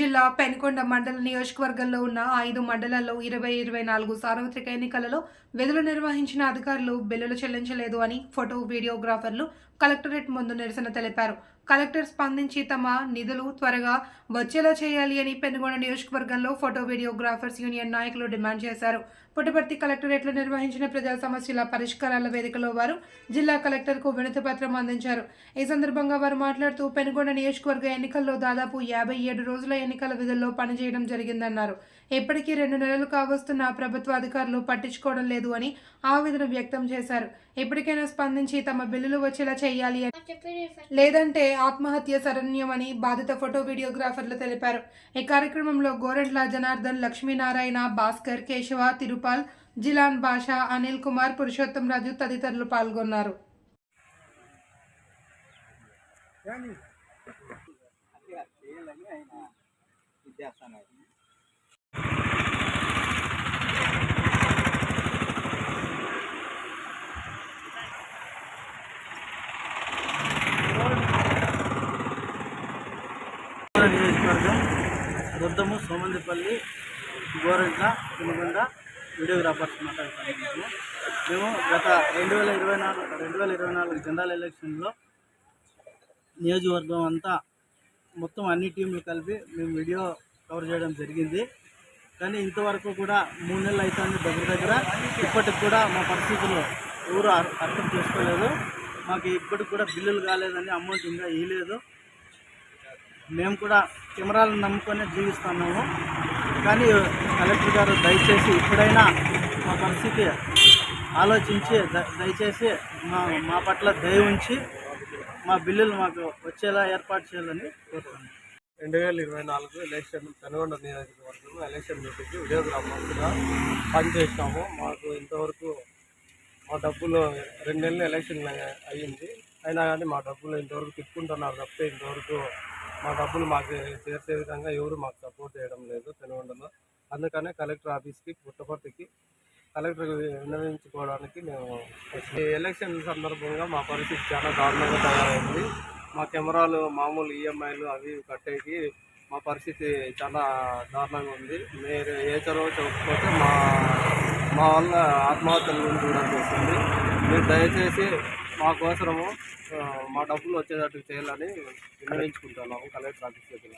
జిల్లా పెనుకొండ మండల నియోజకవర్గంలో ఉన్న ఐదు మండలాల్లో ఇరవై ఇరవై నాలుగు సార్వత్రిక ఎన్నికలలో విధులు నిర్వహించిన అధికారులు బిల్లులు చెల్లించలేదు అని ఫోటో వీడియోగ్రాఫర్లు కలెక్టరేట్ ముందు నిరసన తెలిపారు. కలెక్టర్ స్పందించి తమ నిధులు త్వరగా వచ్చేలా చేయాలి అని పెనుగొండ నియోజకవర్గంలో ఫోటో వీడియోగ్రాఫర్స్ యూనియన్ నాయకులు డిమాండ్ చేశారు. పుట్టపర్తి కలెక్టరేట్లో నిర్వహించిన ప్రజా సమస్యల పరిష్కారాల వేదికలో వారు జిల్లా కలెక్టర్కు వినతి పత్రం అందించారు. ఈ సందర్భంగా వారు మాట్లాడుతూ పెనుగొండ నియోజకవర్గ ఎన్నికల్లో దాదాపు యాభై ఏడు రోజుల ఎన్నికల విధుల్లో పనిచేయడం జరిగిందన్నారు. ఇప్పటికీ రెండు నెలలు కావస్తున్న ప్రభుత్వ అధికారులు పట్టించుకోవడం లేదు అని ఆవేదన వ్యక్తం చేశారు. ఇప్పటికైనా స్పందించి తమ బిల్లులు వచ్చేలా చేయాలి అని లేదంటే ఆత్మహత్య శరణ్యమని బాధిత ఫోటో వీడియోగ్రాఫర్లు తెలిపారు. ఈ కార్యక్రమంలో గోరెంట్ల జనార్దన్ లక్ష్మీనారాయణ భాస్కర్ కేశవ తిరుపాల్ జిలాన్ బాషా అనిల్ కుమార్ పురుషోత్తం రాజు తదితరులు పాల్గొన్నారు. గోర నియోజకవర్గం బుద్ధము సోమందిపల్లి గోరంట్ల తినగొండ వీడియోగ్రాఫర్స్ మాట్లాడుతున్నాము మేము గత రెండు వేల ఇరవై నాలుగు రెండు వేల ఇరవై నాలుగు జనరల్ ఎలక్షన్లో నియోజకవర్గం అంతా మొత్తం అన్ని టీంలు కలిపి మేము వీడియో కవర్ చేయడం జరిగింది. కానీ ఇంతవరకు కూడా మూడు నెలలు అవుతుంది దగ్గర దగ్గర. ఇప్పటికి కూడా మా పరిస్థితులు ఎవరు అర్- అర్థం చేసుకోలేదు. మాకు ఇప్పటికి కూడా బిల్లులు కాలేదని అమౌంట్ ఇంకా ఇవ్వలేదు మేము కూడా కెమెరాలను నమ్ముకొని జీవిస్తున్నాము కానీ కలెక్టర్ గారు దయచేసి ఇప్పుడైనా మా పరిస్థితి ఆలోచించి ద- దయచేసి మా మా పట్ల దయ ఉంచి మా బిల్లులు మాకు వచ్చేలా ఏర్పాటు చేయాలని కోరుతున్నాను రెండు వేల ఇరవై నాలుగు ఎలక్షన్ పెనుగొండ నియోజకవర్గం ఎలక్షన్ మీటింగ్కి వీడియోగ్రాఫర్స్గా పనిచేసినాము మాకు ఇంతవరకు మా డబ్బులు రెండు నెలలు ఎలక్షన్ అయ్యింది. అయినా కానీ మా డబ్బులు ఇంతవరకు తిప్పుకుంటున్నారు తప్పితే ఇంతవరకు మా డబ్బులు మాకు చేర్చే విధంగా ఎవరు మాకు సపోర్ట్ చేయడం లేదు పెనుగొండలో అందుకనే కలెక్టర్ ఆఫీస్కి పుట్టపర్తికి కలెక్టర్ విన్నవించుకోవడానికి మేము ఈ ఎలక్షన్ సందర్భంగా మా పరిస్థితి చాలా దారుణంగా తయారైంది. మా కెమెరాలు మామూలు ఈఎంఐలు అవి కట్టేకి మా పరిస్థితి చాలా దారుణంగా ఉంది. మీరు ఏ చొరవ చూపకపోతే మా మా వల్ల ఆత్మహత్యలు గురించి చూడాల్సి వస్తుంది మీరు దయచేసి మాకోసము మా డబ్బులు వచ్చేటట్టు చేయాలని విన్నవించుకుంటున్నాము కలెక్టర్ ఆఫీస్ దగ్గర.